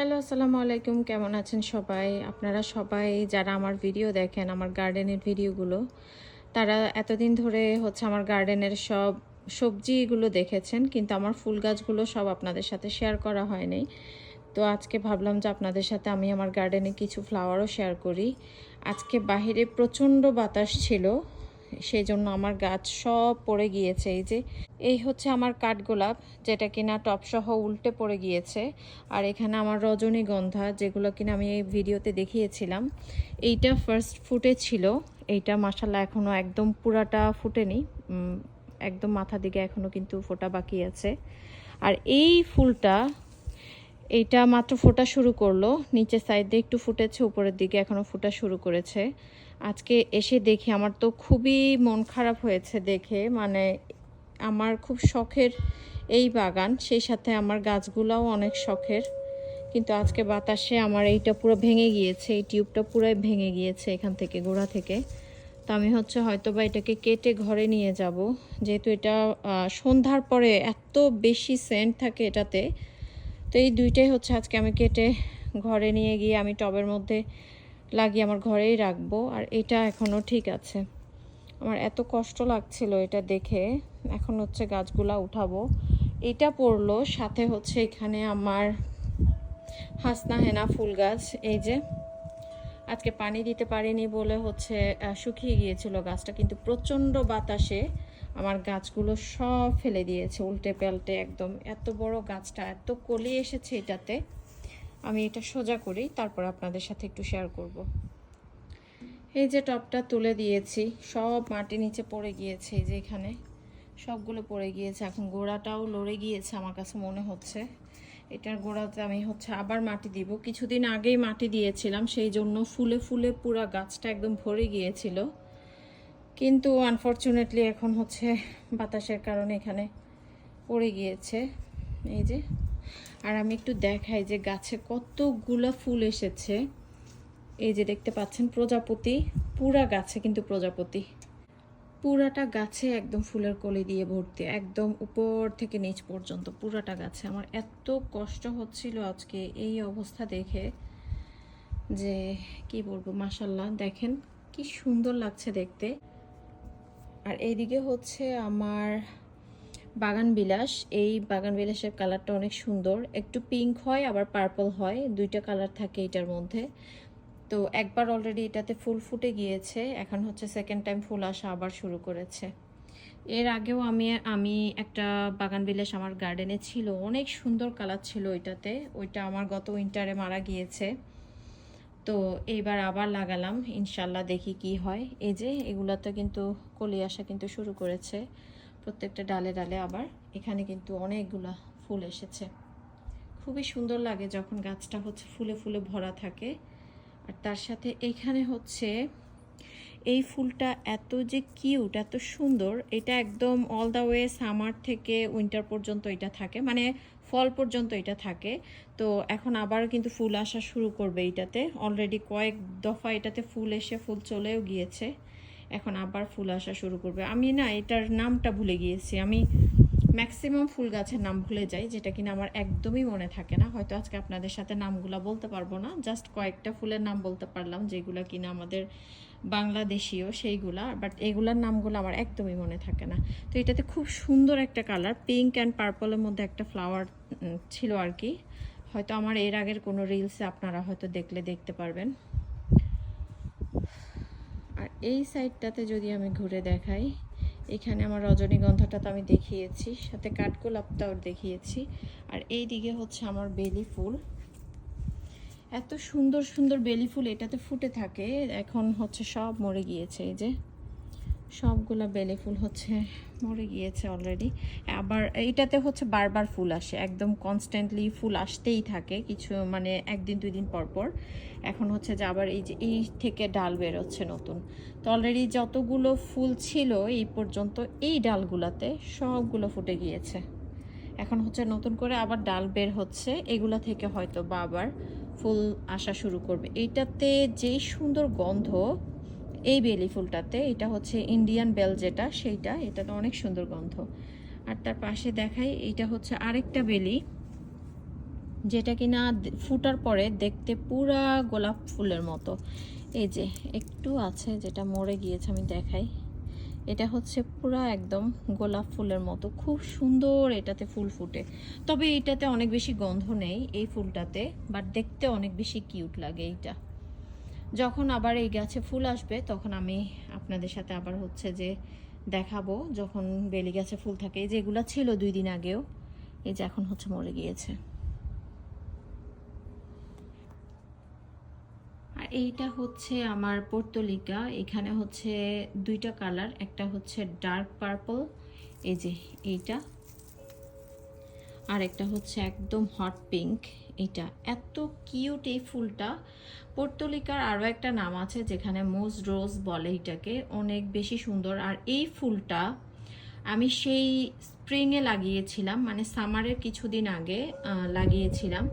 Hello, আসসালামু আলাইকুম। কেমন আছেন সবাই? আপনারা সবাই যারা আমার ভিডিও দেখেন, আমার গার্ডেনের ভিডিওগুলো, তারা এতদিন ধরে হচ্ছে আমার গার্ডেনের সব সবজিগুলো দেখেছেন, কিন্তু আমার ফুল গাছগুলো সব আপনাদের সাথে শেয়ার করা হয়নি। তো আজকে ভাবলাম যে আপনাদের সাথে আমি আমার গার্ডেনে কিছু ফ্লাওয়ারও শেয়ার করি। আজকে বাহিরে প্রচণ্ড বাতাস ছিল সেই জন্য আমার গাছ সব পড়ে গিয়েছে। এই যে, এই হচ্ছে আমার কাঠগোলাপ, যেটা কিনা টপসহ উল্টে পড়ে গিয়েছে। আর এখানে আমার রজনীগন্ধা, যেগুলো কিনা আমি এই ভিডিওতে দেখিয়েছিলাম। এইটা ফার্স্ট ফুটে ছিল। এইটা মাসাল্লাহ এখনও একদম পুরাটা ফুটেনি। একদম মাথা দিকে এখনও কিন্তু ফোটা বাকি আছে। আর এই ফুলটা, এইটা মাত্র ফোটা শুরু করল। নিচের সাইড দিয়ে একটু ফুটেছে, উপরের দিকে এখনও ফোটা শুরু করেছে। আজকে এসে দেখি, আমার তো খুবই মন খারাপ হয়েছে দেখে। মানে আমার খুব শখের এই বাগান, সেই সাথে আমার গাছগুলাও অনেক শখের। কিন্তু আজকে বাতাসে আমার এইটা পুরো ভেঙে গিয়েছে, এই টিউবটা পুরোই ভেঙে গিয়েছে এখান থেকে, গোড়া থেকে। তো আমি হচ্ছে হয়তো বা এটাকে কেটে ঘরে নিয়ে যাব। যেহেতু এটা সন্ধ্যার পরে এত বেশি সেন্ট থাকে এটাতে। তো এই দুইটাই হচ্ছে আজকে আমি কেটে ঘরে নিয়ে গিয়ে আমি টবের মধ্যে লাগিয়ে আমার ঘরেই রাখব, আর এটা এখনও ঠিক আছে। আমার এত কষ্ট লাগছিল এটা দেখে। এখন হচ্ছে গাছগুলা উঠাবো। এটা পড়ল, সাথে হচ্ছে এখানে আমার হাসনা হেনা ফুল গাছ। এই যে, আজকে পানি দিতে পারিনি বলে হচ্ছে শুকিয়ে গিয়েছিল গাছটা, কিন্তু প্রচণ্ড বাতাসে আমার গাছগুলো সব ফেলে দিয়েছে উল্টে পাল্টে একদম। এত বড় গাছটা, এত কলি এসেছে এটাতে। আমি এটা সোজা করি, তারপর আপনাদের সাথে একটু শেয়ার করব। এই যে টপটা তুলে দিয়েছি, সব মাটি নিচে পড়ে গিয়েছে, এই যে এখানে। সবগুলো পড়ে গিয়েছে, এখন গোড়াটাও লড়ে গিয়েছে আমার কাছে মনে হচ্ছে। এটার গোড়াতে আমি হচ্ছে আবার মাটি দিব। কিছুদিন আগেই মাটি দিয়েছিলাম, সেই জন্য ফুলে ফুলে পুরা গাছটা একদম ভরে গিয়েছিল। কিন্তু আনফর্চুনেটলি এখন হচ্ছে বাতাসের কারণে এখানে পড়ে গিয়েছে। এই যে আর আমি একটু দেখাই যে গাছে কতগুলা ফুল এসেছে। এই যে দেখতে পাচ্ছেন প্রজাপতি, পুরা গাছে কিন্তু প্রজাপতি। পুরাটা গাছে একদম ফুলের কলি দিয়ে ভর্তি, একদম উপর থেকে নিচ পর্যন্ত পুরাটা গাছে। আমার এত কষ্ট হচ্ছিল আজকে এই অবস্থা দেখে যে কি বলব মাসাল্লাহ দেখেন কি সুন্দর লাগছে দেখতে। আর এইদিকে হচ্ছে আমার বাগান বিলাস এই বাগান বিলাসের কালারটা অনেক সুন্দর। একটু পিঙ্ক হয়, আবার পার্পল হয়। দুইটা কালার থাকে এটার মধ্যে। তো একবার অলরেডি এটাতে ফুল ফুটে গিয়েছে। এখন হচ্ছে সেকেন্ড টাইম ফুল আসা আবার শুরু করেছে। এর আগেও আমি আমি একটা বাগান বিলাস আমার গার্ডেনে ছিল। অনেক সুন্দর কালার ছিল ওইটাতে। ওইটা আমার গত উইন্টারে মারা গিয়েছে। তো এইবার আবার লাগালাম। ইনশাল্লাহ দেখি কি হয়। এই যে এগুলাতে কিন্তু কলি আসা কিন্তু শুরু করেছে। প্রত্যেকটা ডালে ডালে আবার এখানে কিন্তু অনেকগুলা ফুল এসেছে। খুবই সুন্দর লাগে যখন গাছটা হচ্ছে ফুলে ফুলে ভরা থাকে। আর তার সাথে এইখানে হচ্ছে এই ফুলটা এত যে কিউট, এত সুন্দর, এটা একদম অল দ্য ওয়ে সামার থেকে উইন্টার পর্যন্ত এটা থাকে মানে ফল পর্যন্ত এটা থাকে। তো এখন আবার কিন্তু ফুল আসা শুরু করবে এটাতে। অলরেডি কয়েক দফা এটাতে ফুল এসে ফুল চলেও গিয়েছে। এখন আবার ফুল আসা শুরু করবে। আমি না এটার নামটা ভুলে গিয়েছি। আমি ম্যাক্সিমাম ফুল গাছের নাম ভুলে যাই, যেটা কিনা আমার একদমই মনে থাকে না। হয়তো আজকে আপনাদের সাথে নামগুলা বলতে পারব না। জাস্ট কয়েকটা ফুলের নাম বলতে পারলাম, যেগুলো কিনা আমাদের বাংলাদেশীয়, সেইগুলা। বাট এগুলার নামগুলো আমার একদমই মনে থাকে না। তো এটাতে খুব সুন্দর একটা কালার পিঙ্ক অ্যান্ড পার্পলের মধ্যে একটা ফ্লাওয়ার ছিল আর কি। হয়তো আমার এর আগের কোনো রিলসে আপনারা হয়তো দেখলে দেখতে পারবেন। আর এই সাইডটাতে যদি আমি ঘুরে দেখাই, এখানে আমার রজনীগন্ধাটা তো আমি দেখিয়েছি, সাথে কাঠগোলাপটাও দেখিয়েছি, আর এই দিকে হচ্ছে আমার বেলি ফুল। এত সুন্দর সুন্দর বেলি ফুল এটাতে ফুটে থাকে, এখন হচ্ছে সব মরে গিয়েছে এই যে। সবগুলা বেলে ফুল হচ্ছে, মরে গিয়েছে অলরেডি আবার এইটাতে হচ্ছে বারবার ফুল আসে, একদম কনস্ট্যান্টলি ফুল আসতেই থাকে, কিছু মানে একদিন, দুই দিন পর পর। এখন হচ্ছে যে আবার এই যে, এই থেকে ডাল বেরোচ্ছে নতুন। তো অলরেডি যতগুলো ফুল ছিল এই পর্যন্ত এই ডালগুলাতে সবগুলো ফুটে গিয়েছে। এখন হচ্ছে নতুন করে আবার ডাল বের হচ্ছে, এগুলা থেকে হয়তো বা আবার ফুল আসা শুরু করবে। এইটাতে যেই সুন্দর গন্ধ এই বেলি ফুলটাতে, এটা হচ্ছে ইন্ডিয়ান বেল যেটা, সেইটা, এটাতে অনেক সুন্দর গন্ধ। আর তার পাশে দেখাই, এইটা হচ্ছে আরেকটা বেলি, যেটা কিনা ফুটার পরে দেখতে পুরা গোলাপ ফুলের মতো। এই যে, একটু আছে, যেটা মরে গিয়েছে, আমি দেখাই। এটা হচ্ছে পুরা একদম গোলাপ ফুলের মতো, খুব সুন্দর এটাতে ফুল ফুটে। তবে এটাতে অনেক বেশি গন্ধ নেই, এই ফুলটাতে বাট দেখতে অনেক বেশি কিউট লাগে এইটা। যখন আবার এই গাছে ফুল আসবে, তখন আমি আপনাদের সাথে আবার হচ্ছে যে দেখাবো যখন বেলি গাছে ফুল থাকে। এই যেগুলো ছিল দুই দিন আগেও, এই যে এখন হচ্ছে মরে গিয়েছে। আর এইটা হচ্ছে আমার পর্তলিকা। এখানে হচ্ছে দুইটা কালার, একটা হচ্ছে ডার্ক পার্পল, এই যে এইটা, আর একটা হচ্ছে একদম হট পিঙ্ক। এটা। এত কিউট এই ফুলটা। পর্তলিকার আরও একটা নাম আছে যেখানে মোজ রোজ বলে এটাকে। অনেক বেশি সুন্দর। আর এই ফুলটা আমি সেই স্প্রিংয়ে লাগিয়েছিলাম মানে সামারের কিছুদিন আগে লাগিয়েছিলাম।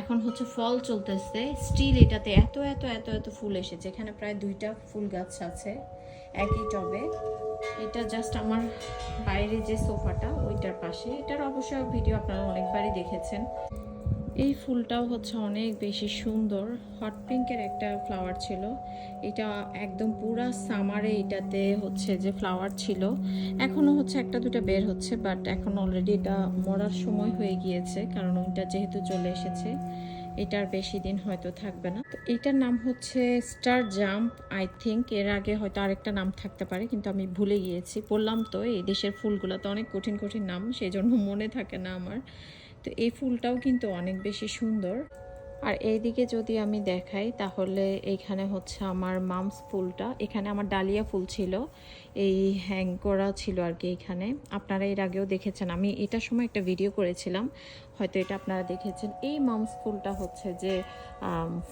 এখন হচ্ছে ফল চলতেছে। স্টিল এটাতে এত এত এত এত ফুল এসেছে। এখানে প্রায় দুইটা ফুল গাছ আছে একই টবে। এটা জাস্ট আমার বাইরে যে সোফাটা, ওইটার পাশে। এটার অবশ্য ভিডিও আপনারা অনেকবারই দেখেছেন। এই ফুলটাও হচ্ছে অনেক বেশি সুন্দর। হট পিঙ্কের একটা ফ্লাওয়ার ছিল। এটা একদম পুরা সামারে এটাতে হচ্ছে যে ফ্লাওয়ার ছিল। এখনও হচ্ছে একটা দুটো বের হচ্ছে বাট এখন অলরেডি এটা মরার সময় হয়ে গিয়েছে, কারণ ওইটা যেহেতু চলে এসেছে, এটার বেশি দিন হয়তো থাকবে না। তো এটার নাম হচ্ছে স্টার জাম্প আই থিঙ্ক এর আগে হয়তো আরেকটা নাম থাকতে পারে, কিন্তু আমি ভুলে গিয়েছি। বললাম তো, এই দেশের ফুলগুলো তো অনেক কঠিন কঠিন নাম সেই জন্য মনে থাকে না আমার। তো এই ফুলটাও কিন্তু অনেক বেশি সুন্দর। আর এইদিকে যদি আমি দেখাই, তাহলে এইখানে হচ্ছে আমার মামস ফুলটা। এখানে আমার ডালিয়া ফুল ছিল, এই হ্যাং করা ছিল আর কি এখানে। আপনারা এর আগেও দেখেছেন, আমি এটার সময় একটা ভিডিও করেছিলাম। হয়তো এটা আপনারা দেখেছেন। এই মামস ফুলটা হচ্ছে যে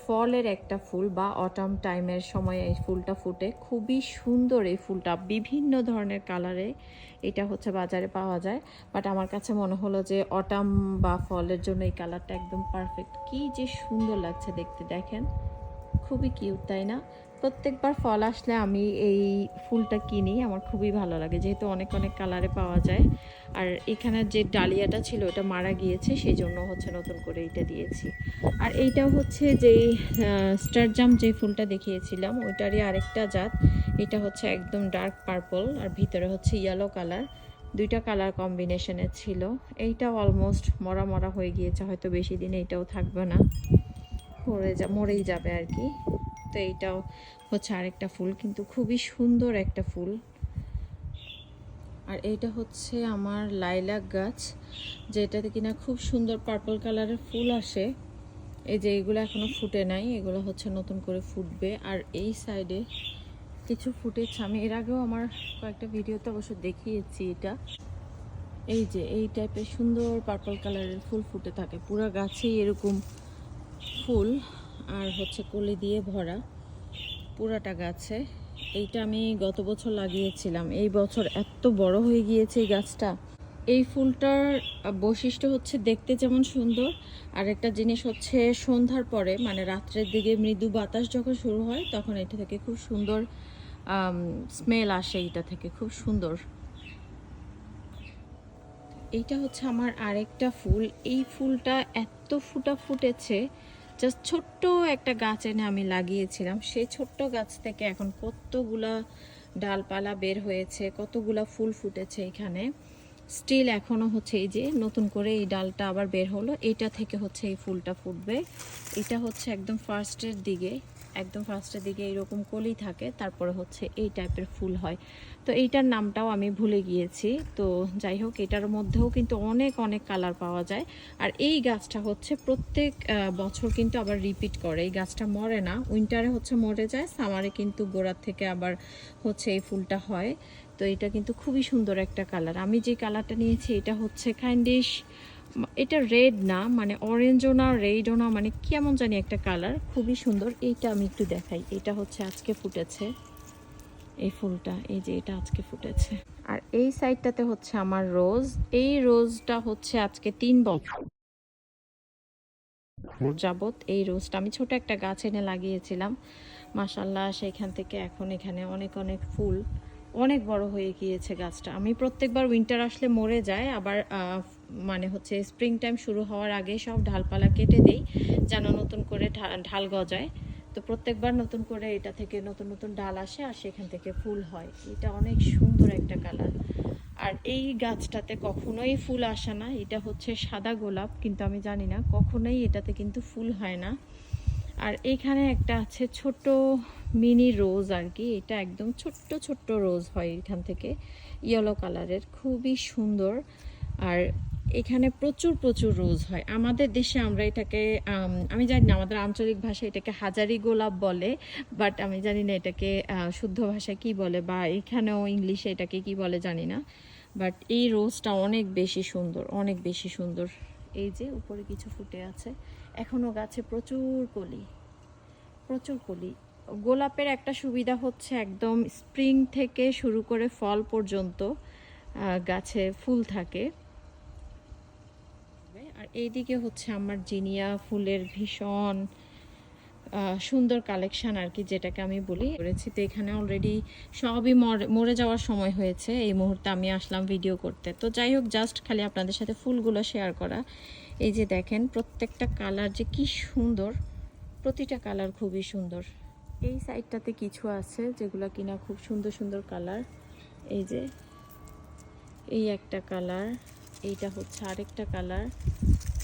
ফলের একটা ফুল বা অটাম টাইমের সময় এই ফুলটা ফুটে। খুবই সুন্দর এই ফুলটা। বিভিন্ন ধরনের কালারে এটা হচ্ছে বাজারে পাওয়া যায়। বাট আমার কাছে মনে হলো যে অটাম বা ফলের জন্য এই কালারটা একদম পারফেক্ট কি যে সুন্দর লাগছে দেখতে। দেখেন, খুবই কিউট তাই না? প্রত্যেকবার ফল আসলে আমি এই ফুলটা কিনি, আমার খুবই ভালো লাগে। যেহেতু অনেক অনেক কালারে পাওয়া যায়। আর এখানে যে ডালিয়াটা ছিল, ওটা মারা গিয়েছে সেই জন্য হচ্ছে নতুন করে এইটা দিয়েছি। আর এইটা হচ্ছে যে স্টারজাম যে ফুলটা দেখিয়েছিলাম, ওইটারই আরেকটা জাত। এটা হচ্ছে একদম ডার্ক পার্পল আর ভিতরে হচ্ছে ইয়েলো কালার দুইটা কালার কম্বিনেশনের ছিল। এইটা অলমোস্ট মরা মরা হয়ে গিয়েছে, হয়তো বেশি দিন এইটাও থাকবে না। মরে যা, মরেই যাবে আর কি। তো এইটাও হচ্ছে আরেকটা ফুল, কিন্তু খুবই সুন্দর একটা ফুল। আর এইটা হচ্ছে আমার লাইলাক গাছ, যেটাতে কিনা খুব সুন্দর পার্পল কালারের ফুল আসে। এই যে এগুলো এখনও ফুটে নাই, এগুলো হচ্ছে নতুন করে ফুটবে। আর এই সাইডে কিছু ফুটেছে, আমি এর আগেও আমার কয়েকটা ভিডিওতে অবশ্য দেখিয়েছি এটা। এই যে এই টাইপের সুন্দর পার্পল কালারের ফুল ফুটে থাকে, পুরো গাছেই এরকম ফুল। আর হচ্ছে কলি দিয়ে ভরা পুরাটা গাছে। এইটা আমি গত বছর লাগিয়েছিলাম। এই বছর এত বড় হয়ে গিয়েছে এই গাছটা। এই ফুলটার বৈশিষ্ট্য হচ্ছে দেখতে যেমন সুন্দর, আর একটা জিনিস হচ্ছে সন্ধ্যার পরে মানে রাত্রের দিকে মৃদু বাতাস যখন শুরু হয়, তখন এটা থেকে খুব সুন্দর স্মেল আসে এটা থেকে, খুব সুন্দর। এইটা হচ্ছে আমার আরেকটা ফুল। এই ফুলটা এত ফুটা ফুটেছে জাস্ট ছোট্ট একটা গাছ এনে আমি লাগিয়েছিলাম। সেই ছোট্ট গাছ থেকে এখন কতগুলা ডালপালা বের হয়েছে, কতগুলা ফুল ফুটেছে এখানে। স্টিল এখনও হচ্ছে এই যে নতুন করে এই ডালটা আবার বের হলো। এটা থেকে হচ্ছে এই ফুলটা ফুটবে। এটা হচ্ছে একদম ফার্স্টের দিকে। একদম ফার্স্টের দিকে এইরকম কলি থাকে, তারপরে হচ্ছে এই টাইপের ফুল হয়। তো এইটার নামটাও আমি ভুলে গিয়েছি। তো যাই হোক, এটার মধ্যেও কিন্তু অনেক অনেক কালার পাওয়া যায়। আর এই গাছটা হচ্ছে প্রত্যেক বছর কিন্তু আবার রিপিট করে। এই গাছটা মরে না উইন্টারে হচ্ছে মরে যায় সামারে কিন্তু গোড়ার থেকে আবার হচ্ছে এই ফুলটা হয়। তো এটা কিন্তু খুবই সুন্দর একটা কালার আমি যে কালারটা নিয়েছি, এটা হচ্ছে কাইন্ডিশ এটা রেড না মানে অরেঞ্জও না রেডও না মানে কেমন জানি একটা কালার খুবই সুন্দর। এইটা আমি একটু দেখাই। এটা হচ্ছে আজকে ফুটেছে। এই ফুলটা এই যে এটা আজকে ফুটেছে। আর এই সাইডটাতে হচ্ছে আমার রোজ এই রোজটা হচ্ছে আজকে তিন বছর যাবত এই রোজটা আমি ছোট একটা গাছ এনে লাগিয়েছিলাম। মাসাল্লাহ সেইখান থেকে এখন এখানে অনেক অনেক ফুল। অনেক বড় হয়ে গিয়েছে গাছটা। আমি প্রত্যেকবার উইন্টার আসলে মরে যায় আবার মানে হচ্ছে স্প্রিং টাইম শুরু হওয়ার আগে সব ঢালপালা কেটে দেই, যেন নতুন করে ঢাল গজায়। তো প্রত্যেকবার নতুন করে এটা থেকে নতুন নতুন ডাল আসে আর সেখান থেকে ফুল হয়। এটা অনেক সুন্দর একটা কালার আর এই গাছটাতে কখনোই ফুল আসে না। এটা হচ্ছে সাদা গোলাপ, কিন্তু আমি জানি না কখনোই এটাতে কিন্তু ফুল হয় না। আর এইখানে একটা আছে ছোট মিনি রোজ আর কি। এটা একদম ছোট্ট ছোট্ট রোজ হয় এখান থেকে। ইয়েলো কালারের খুবই সুন্দর। আর এখানে প্রচুর প্রচুর রোজ হয়। আমাদের দেশে আমরা এটাকে, আমি জানি না, আমাদের আঞ্চলিক ভাষায় এটাকে হাজারি গোলাপ বলে বাট আমি জানি না এটাকে শুদ্ধ ভাষায় কি বলে বা এখানেও ইংলিশে এটাকে কি বলে জানি না। বাট এই রোজটা অনেক বেশি সুন্দর, অনেক বেশি সুন্দর। এই যে উপরে কিছু ফুটে আছে। এখনও গাছে প্রচুর কলি। প্রচুর কলি। গোলাপের একটা সুবিধা হচ্ছে একদম স্প্রিং থেকে শুরু করে ফল পর্যন্ত গাছে ফুল থাকে। আর এইদিকে হচ্ছে আমার জিনিয়া ফুলের ভীষণ সুন্দর কালেকশান আর কি যেটাকে আমি বলি। করেছি তো এখানে অলরেডি সবই মর- যাওয়ার সময় হয়েছে। এই মুহূর্তে আমি আসলাম ভিডিও করতে। তো যাই হোক জাস্ট খালি আপনাদের সাথে ফুলগুলো শেয়ার করা। এই যে দেখেন, প্রত্যেকটা কালার যে কি সুন্দর। প্রতিটা কালার খুবই সুন্দর। এই সাইডটাতে কিছু আছে যেগুলো কিনা খুব সুন্দর সুন্দর কালার এই যে, এই একটা কালার এইটা হচ্ছে আরেকটা কালার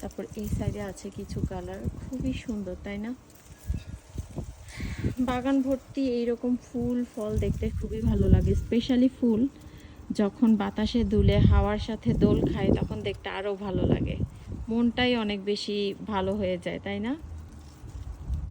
তারপর এই সাইডে আছে কিছু কালার খুবই সুন্দর, তাই না? বাগান ভর্তি এইরকম ফুল, ফল দেখতে খুবই ভালো লাগে স্পেশালি ফুল। যখন বাতাসে দুলে, হাওয়ার সাথে দোল খায়, তখন দেখতে আরও ভালো লাগে। মনটাই অনেক বেশি ভালো হয়ে যায়, তাই না?